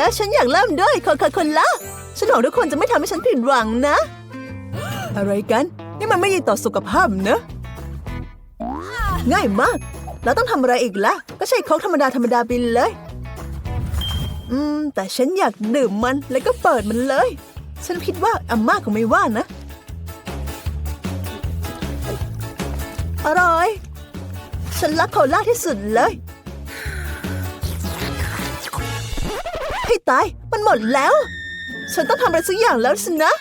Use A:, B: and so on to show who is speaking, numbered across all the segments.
A: และฉันอยากเริ่มด้วยโคคาโคล่าฉันหวังทุกคนจะไม่ทำให้ฉันผิดหวังนะ อะไรกัน นี่มันไม่ดีต่อสุขภาพนะ ง่ายมาก แล้วต้องทำอะไรอีกล่ะ ก็ใช้โค้กธรรมดาธรรมดาไปเลย อืม แต่ฉันอยากดื่มมันแล้วก็เปิดมันเลย ฉันคิดว่าอาม่าคงไม่ว่านะ อร่อย ฉันรักโคลาที่สุดเลย ให้ตาย มันหมดแล้ว ฉันต้องทำอะไรสักอย่างแล้วสินะ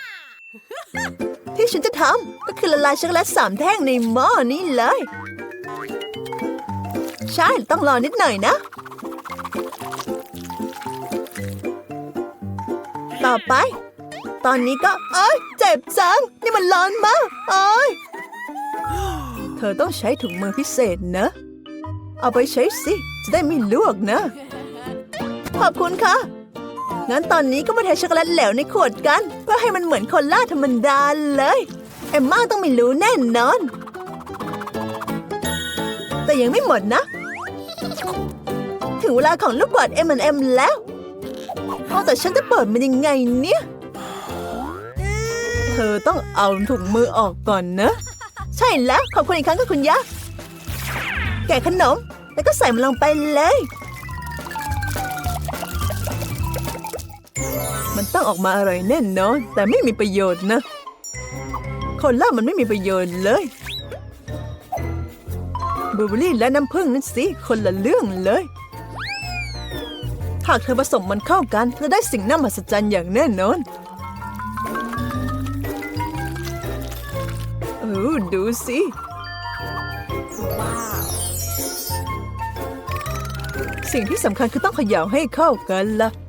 A: ที่ฉันจะทำก็คือละลายช็อกโกแลตสามแท่งในหม้อนี้เลย ใช่ ต้องรอนิดหน่อยนะ ต่อไป ตอนนี้ก็เอ้ยเจ็บจัง นี่มันร้อนมากเอ้ยเธอต้องใช้ถุงมือพิเศษนะ เอาไปใช้สิ จะได้ไม่ลวกนะ ขอบคุณค่ะ งั้นตอนนี้ก็มาเทช็อกโกแลตเหลวในขวดกัน เพื่อให้มันเหมือนโคลาธรรมดาเลย เอมม่าต้องไม่รู้แน่นอน แต่ยังไม่หมดนะ ถึงเวลาของลูกกวาด M&M แล้วเอาแต่ฉันจะเปิดมันยังไงเนี่ย เธอต้องเอาถุงมือออกก่อนนะ ใช่แล้ว ขอบคุณอีกครั้งค่ะคุณยะ แกะขนม แล้วก็ใส่มันลงไปเลย มันต้องออกมาอร่อยแน่นอน แต่ไม่มีประโยชน์นะคนล่ามันไม่มีประโยชน์เลยบลูเบอรี่และน้ำผึ้งนั่นสิคนละเรื่องเลยหากเธอผสมมันเข้ากันจะได้สิ่งน่ามหัศจรรย์อย่างแน่นอนเออดูสิสิ่งที่สำคัญคือต้องเขย่าให้เข้ากันล่ะ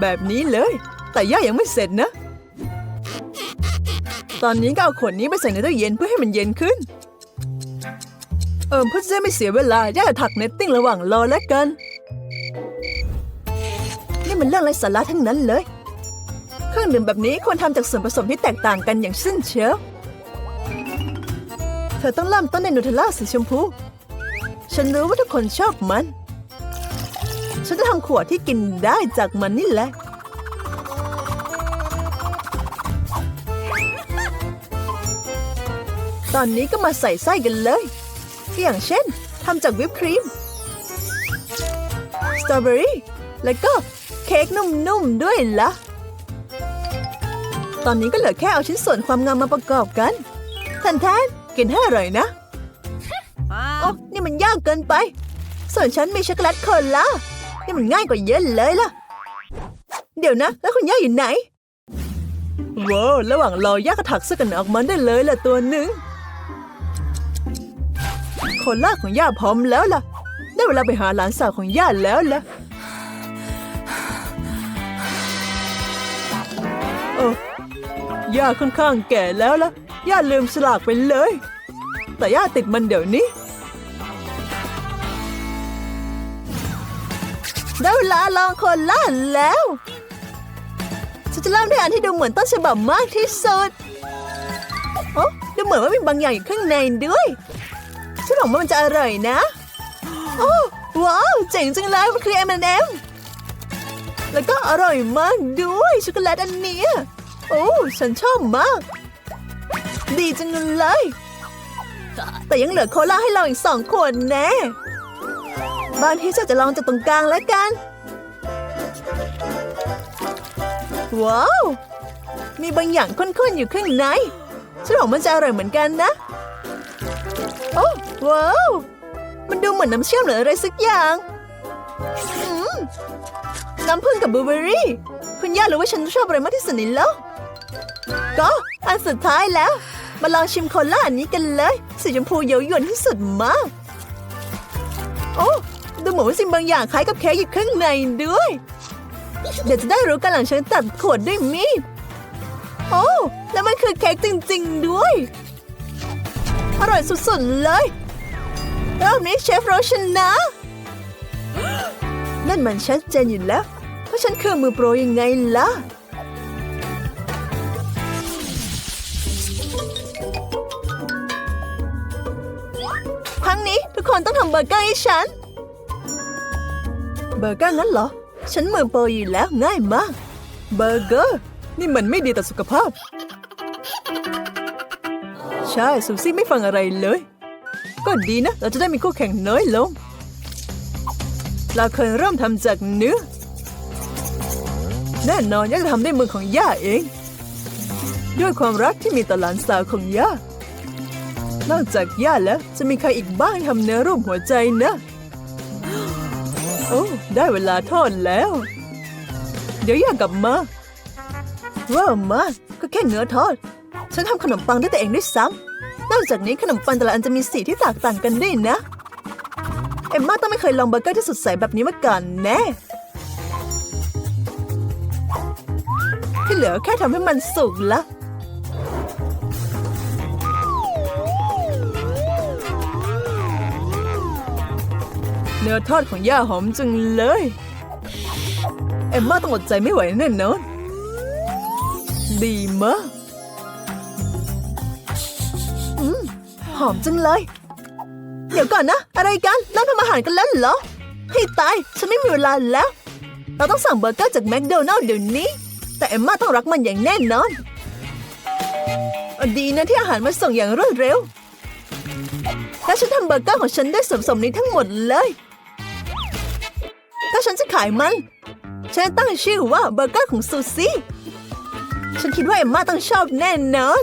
A: แบบนี้เลย แต่ย่ายังไม่เสร็จนะ ตอนนี้ก็เอาขวดนี้ไปใส่ในตู้เย็นเพื่อให้มันเย็นขึ้น เออเพื่อจะไม่เสียเวลา ย่าจะถักเนตติ้งระหว่างรอแล้วกัน นี่มันเรื่องไร้สาระทั้งนั้นเลย เครื่องดื่มแบบนี้ควรทำจากส่วนผสมที่แตกต่างกันอย่างสิ้นเชิงเธอต้องเริ่มต้นในนูเทลล่าสีชมพู ฉันรู้ว่าทุกคนชอบมัน ฉันจะทำขวดที่กินได้จากมันนี่แหละ ตอนนี้ก็มาใส่ไส้กันเลย อย่างเช่นทำจากวิปครีม สตรอเบอรี่ แล้วก็เค้กนุ่มๆด้วยละตอนนี้ก็เหลือแค่เอาชิ้นส่วนความงามมาประกอบกันทันแทนกินให้อร่อยนะโอ้นี่มันยากเกินไป ส่วนฉันมีช็อกโกแลตโคลา นี่มันง่ายกว่าเยอะเลยล่ะ เดี๋ยวนะ แล้วคุณย่าอยู่ไหนว้าวระหว่างรอย่าก็ถักเสื้อกันออกมาได้เลยล่ะตัวหนึ่งโคลาของย่าพร้อมแล้วล่ะ ได้เวลาไปหาหลานสาวของย่าแล้วล่ะโอ้ย่าค่อนข้างแก่แล้วล่ะย่าลืมสลากไปเลย แต่ย่าติดมันเดี๋ยวนี้ ได้เวลาลองโคลาแล้ว ฉันจะเริ่มด้วยอันที่ดูเหมือนต้นฉบับมากที่สุด โอ้ดูเหมือนว่ามีบางอย่างอยู่ข้างในด้วย ฉันหวังว่ามันจะอร่อยนะ โอ้ว้าว เจ๋งจังเลยมันคือ M&M แล้วก็อร่อยมากด้วยช็อกโกแลตอันนี้โอ้ฉันชอบมาก ดีจังเลย แต่ยังเหลือโคลาให้เราอีกสองขวดแน่ บางทีฉันจะลองจากตรงกลางแล้วกัน ว้าว มีบางอย่างข้นๆอยู่ข้างในฉันหวังมันจะอร่อยเหมือนกันนะ โอ้ว้าว มันดูเหมือนน้ำเชื่อมหรืออะไรสักอย่างน้ำผึ้งกับบลูเบอร์รี่ คุณย่ารู้ว่าฉันชอบอะไรมากที่สุดในโลกก็อันสุดท้ายแล้ว มาลองชิมโคลาอันนี้กันเลย สีชมพูเย้ายวนที่สุดมาก ดูเหมือนสิ่งบางอย่างคล้ายกับเค้กอยู่ข้างในด้วย เดี๋ยวจะได้รู้กันหลังฉันตัดขวดด้วยมีด โอ้ แล้วมันคือเค้กจริง ๆ ด้วย อร่อยสุด ๆ เลย รอบนี้เชฟโรชนะ นั่นมันชัดเจนอยู่แล้วเพราะฉันคือมือโปรยังไงล่ะรั้งนี้ทุกคนต้องทำเบอร์เกอร์ให้ฉัน เบอร์เกอร์งั้นเหรอ ฉันมือโปรอยู่แล้วง่ายมาก เบอร์เกอร์ นี่มันไม่ดีต่อสุขภาพ ใช่ซูซี่ไม่ฟังอะไรเลย ก็ดีนะ เราจะได้มีคู่แข่งน้อยลง เราเคยเริ่มทำจากเนื้อ แน่นอนย่าจะทำด้วยมือของย่าเอง ด้วยความรักที่มีต่อหลานสาวของย่านอกจากย่าแล้วจะมีใครอีกบ้างที่ทำเนื้อรูปหัวใจนะ โอ้ได้เวลาทอดแล้ว เดี๋ยวย่ากลับมาว้ามาก็แค่เนื้อทอด ฉันทำขนมปังด้วยตัวเองด้วยซ้ำนอกจากนี้ขนมปังแต่ละอันจะมีสีที่แตกต่างกันด้วยนะ เอ็มม่าต้องไม่เคยลองเบอร์เกอร์ที่สดใสแบบนี้มาก่อนแน่ที่เหลือแค่ทำให้มันสุกละ เนื้อทอดของย่าหอมจังเลย เอมม่าต้องอดใจไม่ไหวแน่นอน ดีมากอืมหอมจังเลย เดี๋ยวก่อนนะ อะไรกันเริ่มทำอาหารกันแล้วเหรอ ให้ตาย ฉันไม่มีเวลาแล้ว เราต้องสั่งเบอร์เกอร์จากแมคโดนัลล์เดี๋ยวนี้ แต่เอมม่าต้องรักมันอย่างแน่นอนอะดีนะที่อาหารมาส่งอย่างรวดเร็วถ้าฉันทำเบอร์เกอร์ของฉันได้ส่วนผสมนี้ทั้งหมดเลย ถ้าฉันจะขายมัน ฉันตั้งชื่อว่าเบอร์เกอร์ของซูซี่ ฉันคิดว่าเอมม่าต้องชอบแน่นอน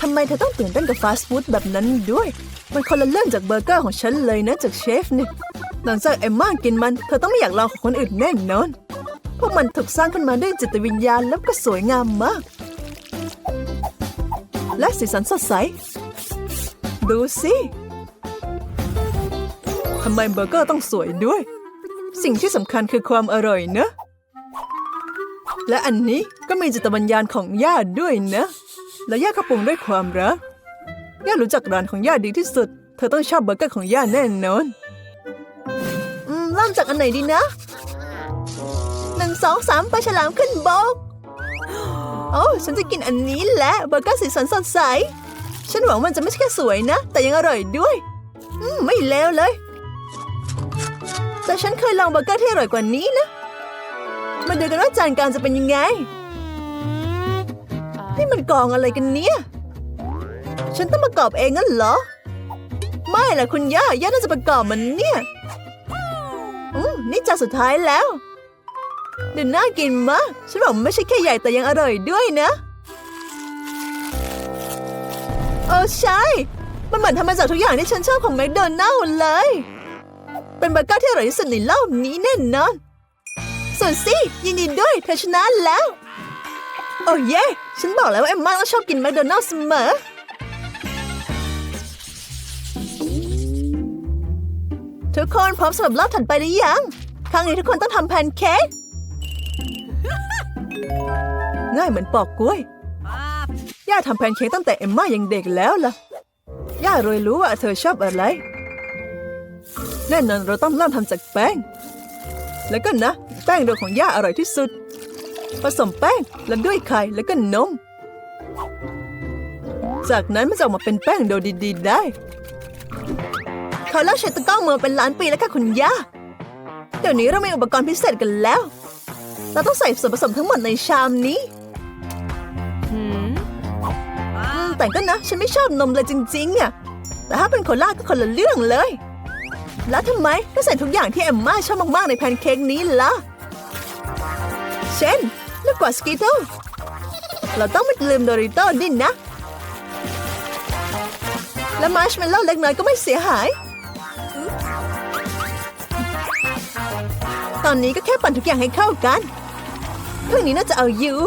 A: ทำไมเธอต้องตื่นเต้นกับฟาสต์ฟู้ดแบบนั้นด้วย มันคนละเรื่องจากเบอร์เกอร์ของฉันเลยนะจากเชฟเนี่ยหลังจากเอมม่ากินมัน เธอต้องไม่อยากลองของคนอื่นแน่นอน พวกมันถูกสร้างขึ้นมาด้วยจิตวิญญาณแล้วก็สวยงามมาก และสีสันสดใส ดูสิำไมเบอร์เกอร์ต้องสวยด้วย สิ่งที่สำคัญคือความอร่อยนะและอันนี้ก็มีจิตวิญญาณของย่าด้วยนะ และย่าก็ปรุงด้วยความรัก ย่ารู้จักร้านของย่าดีที่สุด เธอต้องชอบเบอร์เกอร์ของย่าแน่นอน อืมเริ่มจากอันไหนดีนะหนึ่งสองสามไปลาฉลามขึ้นบกโอ้ฉันจะกินอันนี้แหละเบอร์เกอร์สีสันสดใส ฉันหวังมันจะไม่ใช่แค่สวยนะ แต่ยังอร่อยด้วย อืม ไม่เลวเลย แต่ฉันเคยลองเบอร์เกอร์ที่อร่อยกว่านี้นะ มาดูกันว่าจานกลางจะเป็นยังไง นี่มันกองอะไรกันเนี่ย ฉันต้องประกอบเองงั้นเหรอ ไม่ล่ะคุณย่า ย่าน่าจะประกอบมันเนี่ยอืมนี่จานสุดท้ายแล้วเดี๋ยวน่ากินมากฉันบอกไม่ใช่แค่ใหญ่แต่ยังอร่อยด้วยนะเออใช่ มันเหมือนทำมาจากทุกอย่างที่ฉันชอบของแมคโดนัลล์เลย เป็นเบอร์เกอร์ที่อร่อยที่สุดในโลกนี้แน่นอนส่วนซี่ยินดีด้วยเธอชนะแล้ว โอ้เย่ฉันบอกแล้วว่าเอ็มม่าต้องชอบกินแมคโดนัลล์เสมอ ทุกคนพร้อมสำหรับรอบถัดไปหรือยัง ครั้งนี้ทุกคนต้องทำแพนเค้กง่ายเหมือนปอกกล้วย ย่าทำแพนเค้กตั้งแต่เอ็มม่ายังเด็กแล้วล่ะ ย่าเลยรู้ว่าเธอชอบอะไร แน่นอนเราต้องเริ่มทำจากแป้ง แล้วก็นะ แป้งโดยของย่าอร่อยที่สุด ผสมแป้งแล้วด้วยไข่แล้วก็นม จากนั้นมันจะออกมาเป็นแป้งโดดีๆ ได้เขาเล่าใช้ตะกร้อมือเป็นล้านปีแล้วค่ะคุณย่า เดี๋ยวนี้เรามีอุปกรณ์พิเศษกันแล้ว เราต้องใส่ส่วนผสมทั้งหมดในชามนี้อืมแต่ก็นะ ฉันไม่ชอบนมเลยจริง ๆอะแต่ถ้าเป็นโคลาก็คนละเรื่องเลย แล้วทำไมไม่ใส่ทุกอย่างที่เอมม่าชอบมาก ๆ ในแพนเค้กนี้ล่ะ เช่นลูกกวาดสกีโตเราต้องไม่ลืมโดริโต้ดินนะ และมาร์ชเมลโล่เล็กน้อยก็ไม่เสียหาย ตอนนี้ก็แค่ปั่นทุกอย่างให้เข้ากันเรื่องนี้น่าจะเอาอยู่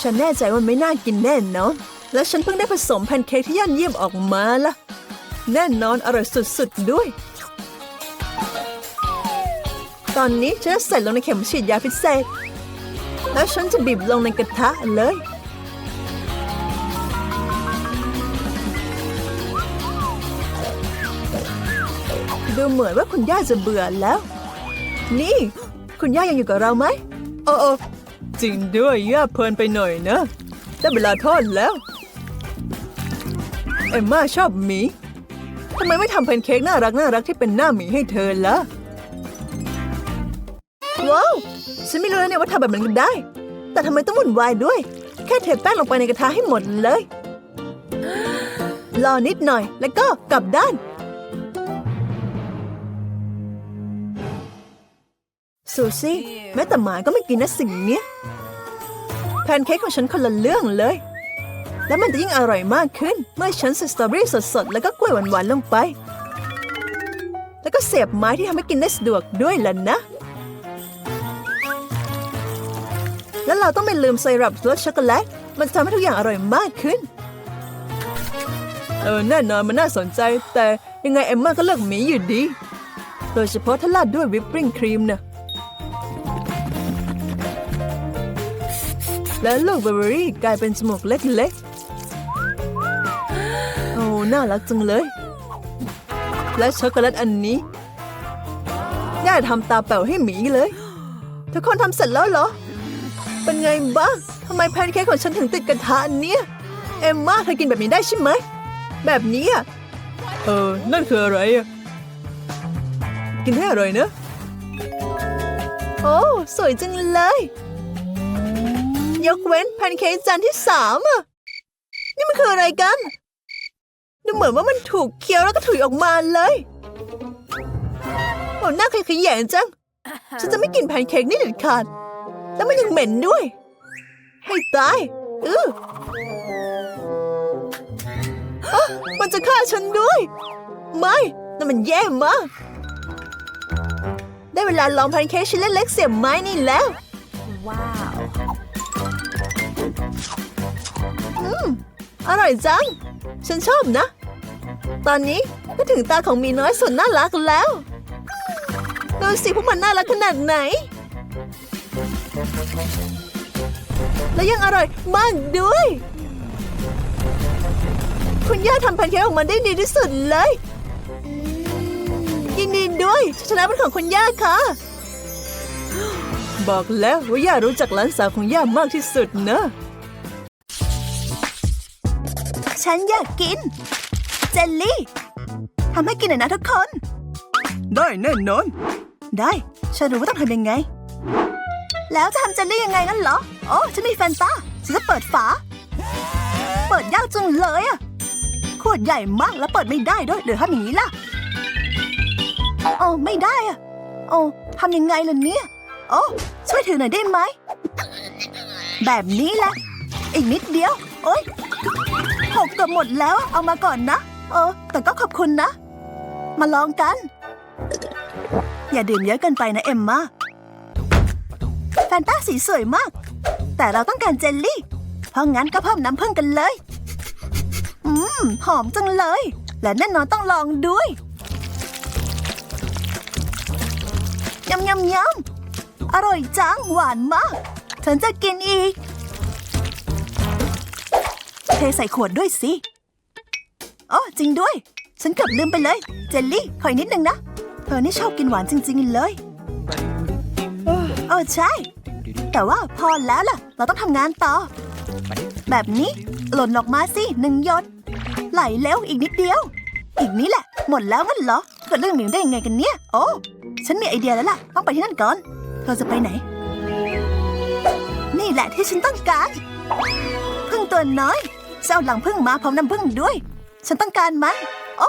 A: ฉันแน่ใจว่าไม่น่ากินแน่นอนและฉันเพิ่งได้ผสมแพนเค้กที่ยอดเยี่ยมออกมาละ แน่นอนอร่อยสุดๆด้วย ตอนนี้ฉันจะใส่ลงในเข็มฉีดยาพิเศษ แล้วฉันจะบีบลงในกระทะเลย ดูเหมือนว่าคุณย่าจะเบื่อแล้ว นี่ คุณย่ายังอยู่กับเราไหมโอ้โอจจริงด้วยย่าเพลินไปหน่อยนะได้เวลาทอดแล้ว เอมม่าชอบหมี ทำไมไม่ทำแพนเค้กน่ารักน่ารักที่เป็นหน้าหมีให้เธอล่ะว้าว ฉันไม่รู้แล้วเนี่ยว่าทำแบบนั้นได้ แต่ทำไมต้องวุ่นวายด้วย แค่เทแป้งลงไปในกระทะให้หมดเลยรอนิดหน่อย แล้วก็กลับด้าน ซูซี่ แม้แต่หมาก็ไม่กินนะสิ่งนี้ แพนเค้กของฉันคนละเรื่องเลย แล้วมันจะยิ่งอร่อยมากขึ้น เมื่อฉันใส่สตรอเบอรี่สดๆ แล้วก็กล้วยหวานๆลงไป แล้วก็เสียบไม้ที่ทำให้กินได้สะดวกด้วยล่ะนะ แล้วเราต้องไม่ลืมไซรัปรสช็อกโกแลต มันทำให้ทุกอย่างอร่อยมากขึ้น เออแน่นอนมันน่าสนใจ แต่ยังไงเอมมาก็เลือกหมีอยู่ดี โดยเฉพาะถ้าราดด้วยวิปปิ้งครีมนะแล้วลูกเบอร์เบอรี่กลายเป็นจมูกเล็กๆ น่ารักจังเลย และช็อกโกแลตอันนี้ย่าทำตาแป๋วให้หมีเลย ทุกคนทำเสร็จแล้วเหรอ เป็นไงบ้างทำไมแพนเค้กของฉันถึงติดกระทะเนี่ย เอมมาเธอกินแบบนี้ได้ใช่ไหม แบบนี้อะ เออ นั่นคืออะไรอะ กินให้อร่อยนะ โอ้ สวยจังเลย ยกเว้นแพนเค้กจานที่สามอะ นี่มันคืออะไรกัน ดูเหมือนว่ามันถูกเคี้ยวแล้วก็ถุยออกมาเลยโอ้หน้าขยขยงจัง ฉันจะไม่กินแพนเค้กนี่เด็ดขาด แล้วมันยังเหม็นด้วย ให้ตายเอออ๊ะมันจะฆ่าฉันด้วย ไม่นั่นมันแย่มาก ได้เวลาลองแพนเค้กชิ้นเล็กๆเสียบไม้นี่แล้วอืม อร่อยจัง ฉันชอบนะ ตอนนี้ก็ถึงตาของมีน้อยสุดน่ารักแล้วดูสิพวกมันน่ารักขนาดไหน และยังอร่อยมากด้วย คุณย่าทำแพนเค้กออกมาได้ดีที่สุดเลยยินดีด้วยชนะเป็นของคุณย่าค่ะ บอกแล้วว่าย่ารู้จักหลานสาวของย่ามากที่สุดเนอะ ฉันอยากกิน เจลลี่ทำให้กินหน่อยนะทุกคน ได้แน่นอน ได้ ฉันรู้ว่าต้องทำยังไง แล้วจะทำเจลลี่ยังไงงั้นเหรอ โอ้ฉันมีแฟนตาฉันจะเปิดฝา เปิดยากจังเลยอะขวดใหญ่มากแล้วเปิดไม่ได้ด้วยเดี๋ยวทำอย่างนี้ล่ะโอ้ไม่ได้อะโอ้ทำยังไงล่ะเนี่ยโอ้ช่วยถือหน่อยได้ไหม แบบนี้แหละ อีกนิดเดียว โอ๊ยหกเกื อบหมดแล้วเอามาก่อนนะ เออ แต่ก็ขอบคุณนะ มาลองกัน อย่าดื่มเยอะเกินไปนะเอ็มมาแฟนตาสีสวยมาก แต่เราต้องการเจลลี่ เพราะงั้นก็เพิ่มน้ำผึ้งกันเลย อืม หอมจังเลย และแน่นอนต้องลองด้วยยำยำยำอร่อยจังหวานมาก ฉันจะกินอีก เทใส่ขวดด้วยสิอ๋อจริงด้วย ฉันเกือบลืมไปเลย เจลลี่ขออีกนิดนึงนะ เธอนี่ชอบกินหวานจริง ๆ เลยเออใช่ แต่ว่าพอแล้วล่ะ เราต้องทำงานต่อ แบบนี้หล่นออกมาสิหนึ่งยดไหลแล้วอีกนิดเดียว อีกนี้แหละ หมดแล้วงั้นเหรอเกิดเรื่องหมิงได้ยังไงกันเนี่ย โอ้ฉันมีไอเดียแล้วล่ะ ต้องไปที่นั่นก่อน เธอจะไปไหน นี่แหละที่ฉันต้องการพึ่งตัวน้อย จะเอาหลังพึ่งมาพร้อมน้ำพึ่งด้วย ฉันต้องการมันโอ้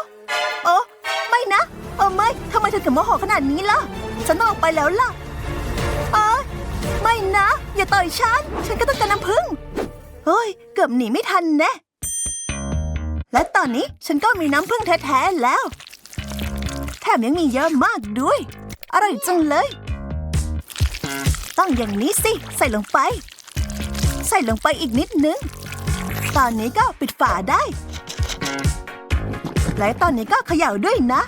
A: โอ้ไม่นะโอ้ไม่ทำไมเธอถึงโมโหขนาดนี้ล่ะ ฉันต้องออกไปแล้วล่ะเอ้ไม่นะ อย่าต่อยฉัน ฉันก็ต้องการน้ำพึ่งเฮ้ย เกือบหนีไม่ทันแน่และตอนนี้ฉันก็มีน้ำพึ่งแท้ๆแล้ว แถมยังมีเยอะมากด้วย อร่อยจังเลย ต้องอย่างนี้สิ ใส่ลงไป ใส่ลงไปอีกนิดนึง ตอนนี้ก็ปิดฝาได้ และตอนนี้ก็เขย่าด้วยนะ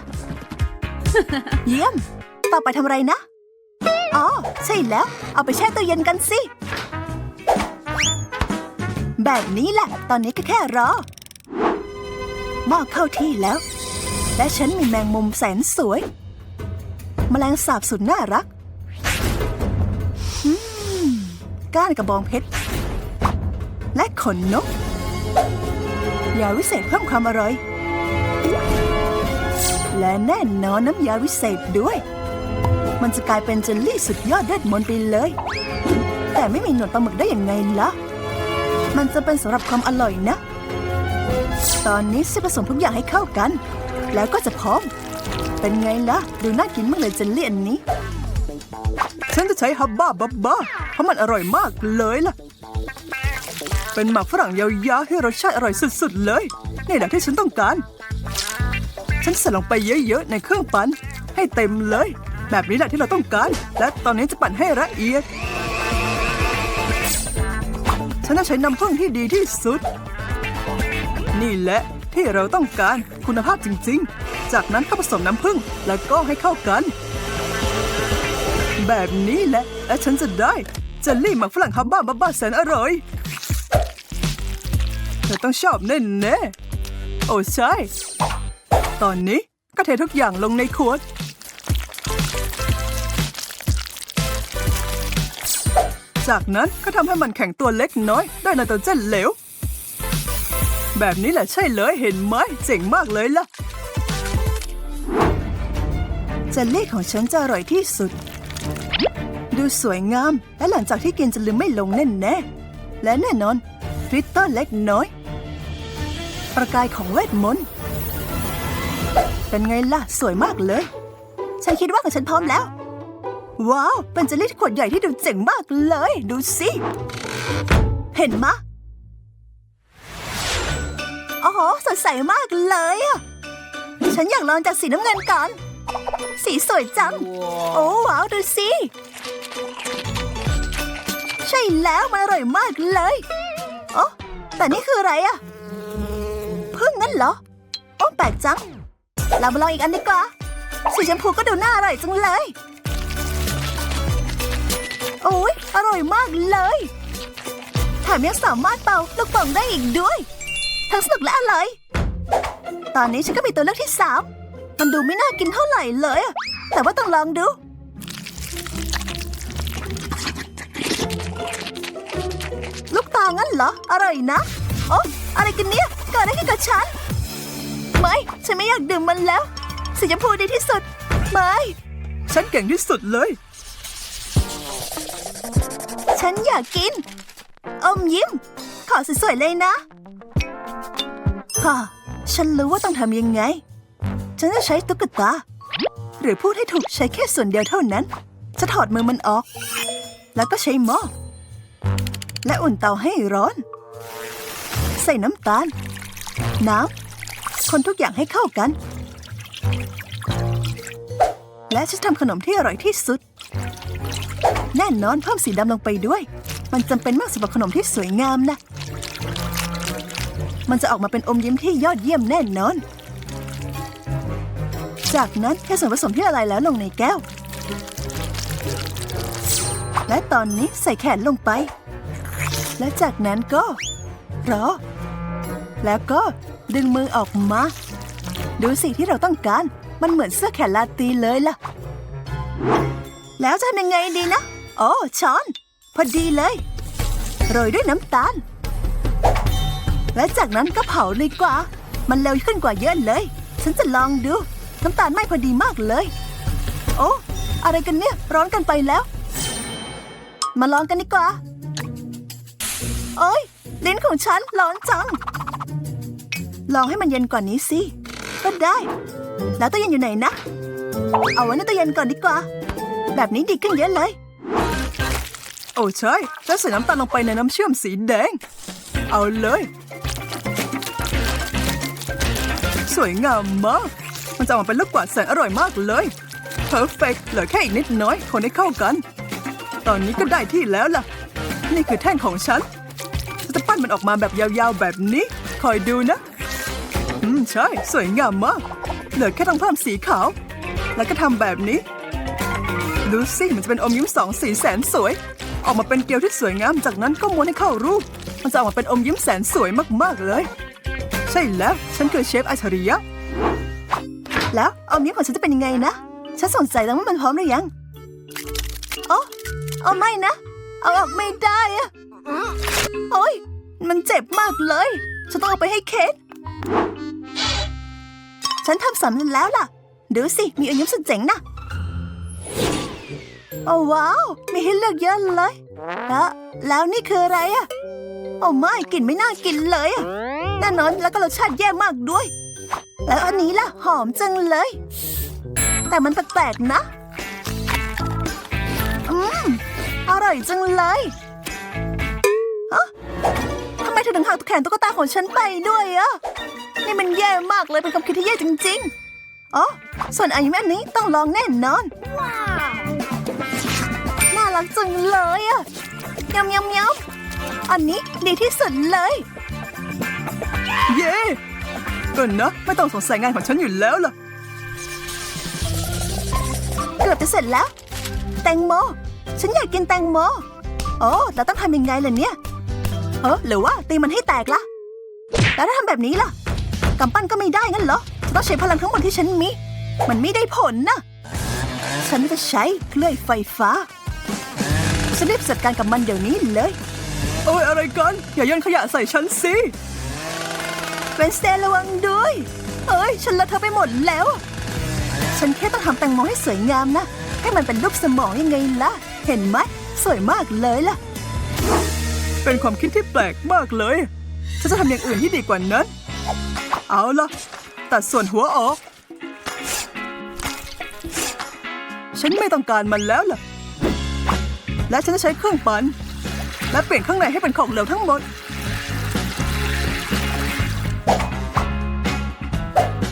A: เยี่ยม ต่อไปทำอะไรนะ อ๋อ ใช่แล้ว เอาไปแช่ตู้เย็นกันสิ แบบนี้แหละ ตอนนี้ก็แค่รอ หม้อเข้าที่แล้ว และฉันมีแมงมุมแสนสวย แมลงสาบสุดน่ารักอืมก้านกระบองเพชร และขนนก ยาวิเศษเพิ่มความอร่อย และแน่นอนน้ำยาวิเศษด้วย มันจะกลายเป็นเจลลี่สุดยอดเวทมนต์ไปเลย แต่ไม่มีหนวดปลาหมึกได้อย่างไงล่ะ มันจะเป็นสำหรับความอร่อยนะ ตอนนี้ฉันผสมทุกอย่างให้เข้ากัน แล้วก็จะพร้อม เป็นไงล่ะ ดูน่ากินมากเลยเจลลี่อันนี้ ฉันจะใช้ฮับบ้าบับบ้าเพราะมันอร่อยมากเลยล่ะ เป็นหมักฝรั่งยาวๆที่รสชาติอร่อยสุดๆ เลยนี่แหละที่ฉันต้องการ ฉันใส่ลงไปเยอะๆ ในเครื่องปั่นให้เต็มเลย แบบนี้แหละที่เราต้องการ และตอนนี้จะปั่นให้ละเอียด ฉันจะใช้น้ำผึ้งที่ดีที่สุด นี่แหละที่เราต้องการคุณภาพจริงๆ จากนั้นก็ผสมน้ำผึ้งแล้วก็ให้เข้ากัน แบบนี้แหละและฉันจะได้เจลลี่หมักฝรั่งฮับบ้าบ้าบ้าแสนอร่อย เธอต้องชอบแน่ๆโอ้ใช่ ตอนนี้ก็เททุกอย่างลงในขวด จากนั้นก็ทำให้มันแข็งตัวเล็กน้อย ได้วยไนโตรเจนเหลว แบบนี้แหละใช่เลยเห็นไหมเจ๋งมากเลยล่ะเจลลี่ของฉันจะอร่อยที่สุด ดูสวยงาม และหลังจากที่กินจะลืมไม่ลงแน่แน่และแน่นอนกริตเตอร์เล็กน้อย ประกายของเวทมนต์ เป็นไงล่ะ สวยมากเลย ฉันคิดว่าของฉันพร้อมแล้ว ว้าวเป็นจลลี่ขวดใหญ่ที่ดูเจ๋งมากเลย ดูสิ เห็นมะโอ้โหสดใสมากเลยอะฉันอยากลองจากสีน้ำเงินก่อน สีสวยจัง โอ้ว้าว ดูสิ ใช่แล้ว มันอร่อยมากเลย โอ้แต่นี่คืออะไรอะ พึ่งงั้นเหรอโอ้แปลกจัง เรามาลองอีกอันดีกว่า สีชมพูก็ดูน่าอร่อยจังเลย โอ้ยอร่อยมากเลยแถมยังสามารถเป่าลูกโป่งได้อีกด้วย ทั้งสนุกและอร่อย ตอนนี้ฉันก็มีตัวเลือกที่สามมันดูไม่น่ากินเท่าไหร่เลยอะแต่ว่าต้องลองดูลูกตางั้นเหรอ อร่อยนะ โอ้อะไรกันเนี่ย เกิดอะไรขึ้นกับฉัน ไม่ ฉันไม่อยากดื่มมันแล้ว สีชมพูดีที่สุด ไม่ ฉันเก่งที่สุดเลย ฉันอยากกิน อมยิ้ม ขอสวยๆเลยนะฮ่าฉันรู้ว่าต้องทำยังไง ฉันจะใช้ตุ๊กตา หรือพูดให้ถูกใช้แค่ส่วนเดียวเท่านั้น จะถอดมือมันออก แล้วก็ใช้หม้อและอุ่นเตาให้ร้อน ใส่น้ำตาล น้ำคนทุกอย่างให้เข้ากัน และจะทำขนมที่อร่อยที่สุด แน่นอนเพิ่มสีดำลงไปด้วย มันจำเป็นมากสำหรับขนมที่สวยงามนะ มันจะออกมาเป็นอมยิ้มที่ยอดเยี่ยมแน่นอน จากนั้นเทส่วนผสมที่ละลายแล้วลงในแก้ว และตอนนี้ใส่แขนลงไป และจากนั้นก็รอ แล้วก็ดึงมือออกมา ดูสิที่เราต้องการ มันเหมือนเสื้อแขนลาตีเลยล่ะ แล้วจะทำยังไงดีนะ โอ้ช้อน พอดีเลย โรยด้วยน้ำตาล และจากนั้นก็เผาเลยกว่า มันเร็วขึ้นกว่าเยอะเลย ฉันจะลองดู น้ำตาลไม้พอดีมากเลย โอ้อะไรกันเนี่ย ร้อนกันไปแล้ว มาลองกันดีกว่า โอ้ยลิ้นของฉันร้อนจัง ลองให้มันเย็นก่อนนี้สิ ก็ได้ แล้วตู้เย็นอยู่ไหนนะ เอาไว้ในตู้เย็นก่อนดีกว่า แบบนี้ดีขึ้นเยอะเลย โอ้ใช่แล้วใส่น้ำตาลลงไปในน้ำเชื่อมสีแดง เอาเลย สวยงามมาก มันจะออกมาเป็นลูกกวาดแสนอร่อยมากเลยเพอร์เฟกเหลือแค่อีกนิดน้อยคนให้เข้ากัน ตอนนี้ก็ได้ที่แล้วล่ะ นี่คือแท่งของฉันฉันจะปั้นมันออกมาแบบยาวๆแบบนี้ คอยดูนะ อืม ใช่ สวยงามมาก เหลือแค่ต้องเพิ่มสีขาว แล้วก็ทำแบบนี้ ดูสิมันจะเป็นอมยิ้มสองสีแสนสวย ออกมาเป็นเกลียวที่สวยงาม จากนั้นก็ม้วนให้เข้ารูป มันจะออกมาเป็นอมยิ้มแสนสวยมากๆเลย ใช่แล้ว ฉันคือเชฟอัจฉริยะ แล้วอมยิ้มของฉันจะเป็นยังไงนะ ฉันสนใจแล้วว่ามันพร้อมหรือยังโอ้อ้ไม่นะ เอาออกไม่ได้อะโอ๊ยมันเจ็บมากเลย ฉันต้องเอาไปให้เคส ฉันทำสำเร็จแล้วล่ะ ดูสิ มีอันยิ้มสุดเจ๋งนะโอ้ว้าว มีให้เลือกเยอะเลยแล้วแล้วนี่คืออะไรอะโอ้ไม่กลิ่นไม่น่ากินเลยอะแน่นอนแล้วก็รสชาติแย่มากด้วย แล้วอันนี้ล่ะ หอมจังเลย แต่มันแปลกๆนะ อืม อร่อยจังเลยฮะทำไมเธอถึงหักแขนตุ๊กตาของฉันไปด้วยอะ นี่มันแย่มากเลยเป็นความคิดที่แย่จริง ๆ อ๋อ ส่วนอันนี้ต้องลองแน่นอน น่ารักจังเลยอะยำยำยำอันนี้ดีที่สุดเลย
B: เย้ก็นะไม่ต้องสงสัยงานของฉันอยู่แล้วล่ะ
A: เกือบจะเสร็จแล้ว แตงโม ฉันอยากกินแตงโม โอ้เราต้องทำยังไงล่ะเนี่ย เออหรือว่าตีมันให้แตกล่ะ แล้วถ้าทำแบบนี้ล่ะ กำปั้นก็ไม่ได้งั้นเหรอฉันต้องใช้พลังทั้งหมดที่ฉันมี มันไม่ได้ผลนะ ฉันจะใช้เคลื่อยไฟฟ้าฉันรีบจัดการกับมันเดี๋ยวนี้เลย
B: โอ้ยอะไรกัน อย่าโยนขยะใส่ฉันสิ
A: เป็นสเตนระวังด้วย เอ้ย ฉันเลอะเธอะไปหมดแล้ว ฉันแค่ต้องทำแตงโมให้สวยงามนะ ให้มันเป็นรูปสมองยังไงล่ะ เห็นไหม สวยมากเลยล่ะ
B: เป็นความคิดที่แปลกมากเลย ฉันจะทำอย่างอื่นที่ดีกว่านั้น เอาละตัดส่วนหัวออก ฉันไม่ต้องการมันแล้วล่ะ และฉันจะใช้เครื่องปั่นและเปลี่ยนข้างในให้เป็นของเหลวทั้งหมด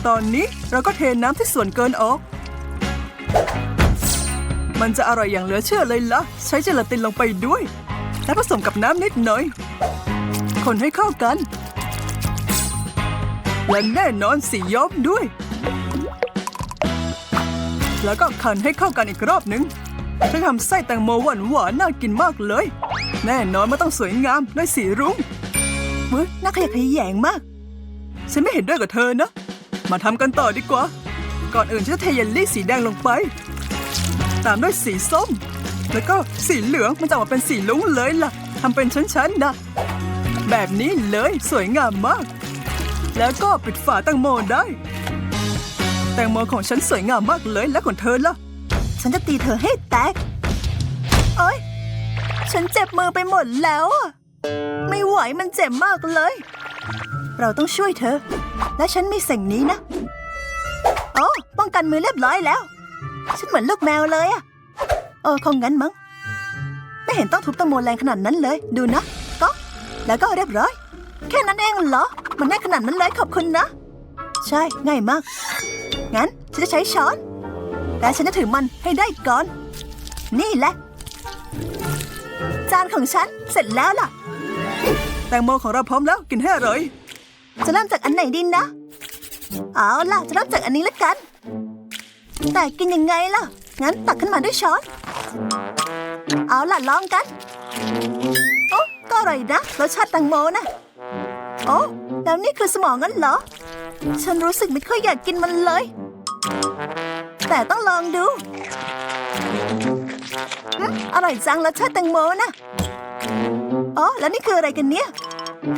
B: ตอนนี้เราก็เทน้ำที่ส่วนเกินออก มันจะอร่อยอย่างเหลือเชื่อเลยละ่ะ ใช้เจลาตินลงไปด้วย และผสมกับน้ำนิดหน่อย คนให้เข้ากัน และแน่นอนสีย้อมด้วย แล้วก็คันให้เข้ากันอีกรอบหนึ่งฉันทำไส้แตงโมหวานหวานๆน่ากินมากเลย แน่นอนมันต้องสวยงามด้วยสีรุ้ง
A: เฮ้ยน่าขยะแขยงมาก
B: ฉันไม่เห็นด้วยกับเธอนะ มาทำกันต่อดีกว่า ก่อนอื่นฉันจะเทเยลลี่สีแดงลงไป ตามด้วยสีส้ม แล้วก็สีเหลืองมันจะออกมาเป็นสีลุ้งเลยล่ะทำเป็นชั้นๆนะ แบบนี้เลยสวยงามมาก แล้วก็ปิดฝาแตงโมได้ แตงโมของฉันสวยงามมากเลยแล้วของเธอล่ะ
A: ฉันจะตีเธอให้แตกโอ๊ยฉันเจ็บมือไปหมดแล้วอะไม่ไหวมันเจ็บมากเลย เราต้องช่วยเธอ และฉันมีสิ่งนี้นะโอ้ป้องกันมือเรียบร้อยแล้ว ฉันเหมือนลูกแมวเลยอะเออคงงั้นมั้ง ไม่เห็นต้องทุบตะโมแรงขนาดนั้นเลย ดูนะก็แล้วก็เรียบร้อย แค่นั้นเองเหรอ มันง่ายขนาดนั้นเลยขอบคุณนะ ใช่ง่ายมาก งั้นฉันจะใช้ช้อน แต่ฉันจะถือมันให้ได้ก่อน นี่แหละ จานของฉันเสร็จแล้วล่ะ
B: แตงโมของเราพร้อมแล้วกินให้อร่อย
A: จะเริ่มจากอันไหนดีนะ เอาล่ะ จะเริ่มจากอันนี้ละกัน แต่กินยังไงล่ะ งั้นตักขึ้นมาด้วยช้อน เอาล่ะลองกัน โอ้ก็อร่อยนะรสชาติแตังโมนะ โอ้แล้วนี่คือสมองงั้นเหรอ ฉันรู้สึกไม่ค่อยอยากกินมันเลย แต่ต้องลองดูอร่อยจังรสชาติแตงโมนะอ๋อแล้วนี่คืออะไรกันเนี่ย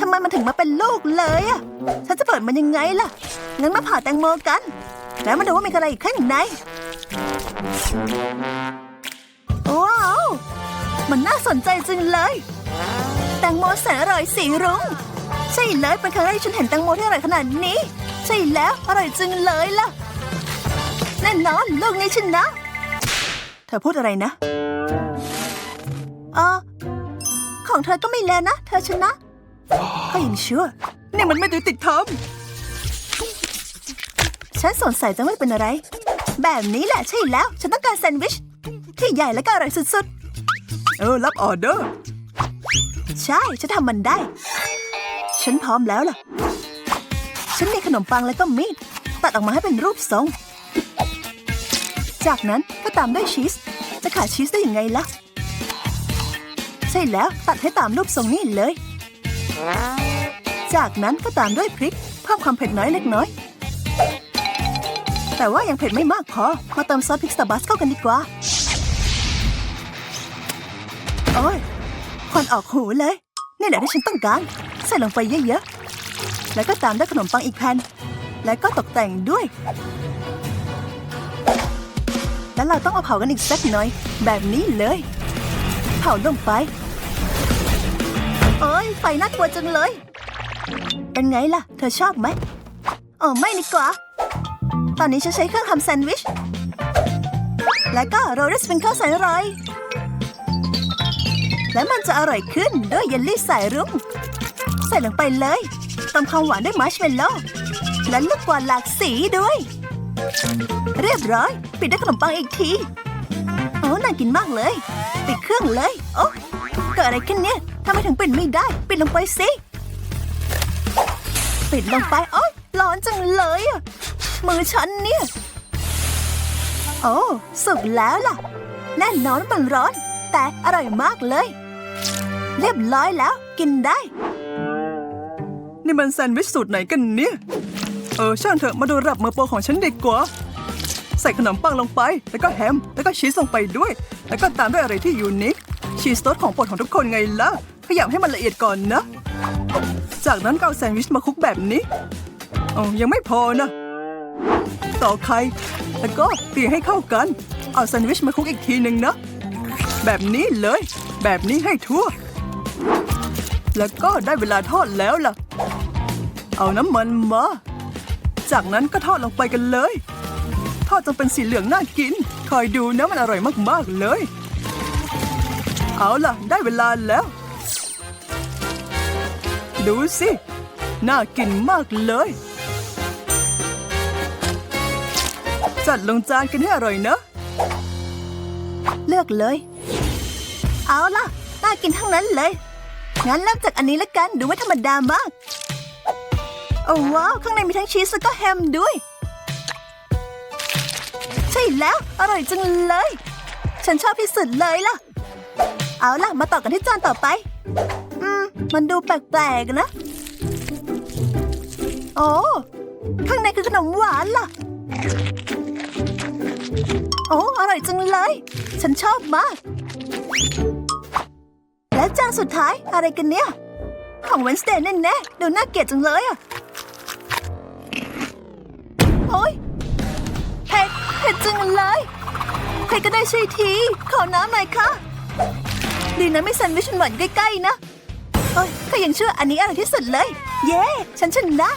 A: ทำไมมันถึงมาเป็นลูกเลยอะฉันจะเปิดมันยังไงล่ะ งั้นมาผ่าแตงโมกัน แล้วมาดูว่ามีอะไรอีกข้างใน ว้าว มันน่าสนใจจังเลย แตงโมแสนอร่อยสีรุ้ง ใช่เลยเป็นครั้งแรกที่ฉันเห็นแตงโมที่อร่อยขนาดนี้ ใช่แล้วอร่อยจังเลยล่ะแน่นอนลูกนี้ชนะ เธอพูดอะไรนะเออของเธอก็ไม่เลวนะ เธอชนะก็ยังชั่ว
B: นี่มันไม่ยุติธรรม
A: ฉันสงสัยจะไม่เป็นอะไร แบบนี้แหละใช่แล้ว ฉันต้องการแซนด์วิช ที่ใหญ่และก็อร่อยสุด
B: เออ รับออเดอร์
A: ๆใช่ ฉันทำมันได้ ฉันพร้อมแล้วล่ะ ฉันมีขนมปังและก็มีด ตัดออกมาให้เป็นรูปทรง จากนั้นก็ตามด้วยชีส จะขาดชีสได้ยังไงล่ะ ใช่แล้วตัดให้ตามรูปทรงนี้เลย จากนั้นก็ตามด้วยพริกเพิ่มความเผ็ดน้อยเล็กน้อย แต่ว่ายังเผ็ดไม่มากพอ มาเติมซอสพริกสตาบัสเข้ากันดีกว่า โอ้ยควันออกหูเลย นี่แหละที่ฉันต้องการ ใส่ลงไปเยอะๆ แล้วก็ตามด้วยขนมปังอีกแผ่น แล้วก็ตกแต่งด้วย แล้วเราต้องเอาเผากันอีกสักหน่อย แบบนี้เลย เผาลงไป โอ้ยไฟน่ากลัวจังเลย เป็นไงล่ะ เธอชอบไหมอ๋อไม่ดีกว่า ตอนนี้ฉันใช้เครื่องทำแซนด์วิช แล้วก็โรลด้วยสปริงเกิลใส่อร่อย และมันจะอร่อยขึ้นด้วยเยลลี่สายรุ้งใส่ลงไปเลยตำความหวานด้วยมัชเมลโล่และลูกกวาหลากสีด้วย เรียบร้อย ปิดด้วยขนมปังอีกทีโอ้น่ากินมากเลย ปิดเครื่องเลย โอ้เกิดอะไรขึ้นเนี่ยทำไมถึงปิดไม่ได้ ปิดลงไปสิ ปิดลงไปโอ้ยร้อนจังเลยอะมือฉันเนี่ย โอ้สุกแล้วล่ะ แน่นอนมันร้อน แต่อร่อยมากเลย เรียบร้อยแล้ว กินได้
B: นี่มันแซนด์วิชสูตรไหนกันเนี่ย เออช่างเถอะมาดูรับมือโปรของฉันดีกว่า ใส่ขนมปังลงไป แล้วก็แฮม แล้วก็ชีสลงไปด้วย แล้วก็ตามด้วยอะไรที่ยูนิค ชีสโต๊ดของโปรดของทุกคนไงล่ะ ขยำให้มันละเอียดก่อนนะ จากนั้นก็เอาแซนด์วิชมาคลุกแบบนี้อ๋อยังไม่พอนะ ต่อไข่แล้วก็ตีให้เข้ากัน เอาแซนด์วิชมาคลุกอีกทีหนึ่งนะ แบบนี้เลย แบบนี้ให้ทั่ว แล้วก็ได้เวลาทอดแล้วล่ะ เอาน้ำมันมา จากนั้นก็ทอดลงไปกันเลย ทอดจนเป็นสีเหลืองน่ากิน คอยดูนะมันอร่อยมากๆเลย เอาล่ะ ได้เวลาแล้ว ดูสิ น่ากินมากเลยจัดลงจานกันให้อร่อยนะ
A: เลือกเลย เอาล่ะน่ากินทั้งนั้นเลย งั้นเริ่มจากอันนี้ละกัน ดูไม่ธรรมดามาก โอ้ว้าว ข้างในมีทั้งชีสแล้วก็แฮมด้วย ใช่แล้ว อร่อยจังเลย ฉันชอบที่สุดเลยล่ะ เอาล่ะ มาต่อกันที่จานต่อไป อืม มันดูแปลกๆนะ โอ้ข้างในคือขนมหวานล่ะ โอ้ อร่อยจังเลย ฉันชอบมาก และจานสุดท้ายอะไรกันเนี่ย ของเวนสเดย์แน่ๆดูน่าเกลียดจังเลยอะโอ้ยเผ็ดเผ็ดจังเลยใครก็ได้ช่วยที ขอน้ำหน่อยค่ะ ดีนะไม่แซนด์วิชหวานใกล้ ๆ นะเฮ้ยก็ยังเชื่ออันนี้อร่อยที่สุดเลย เย้ ฉันชนะ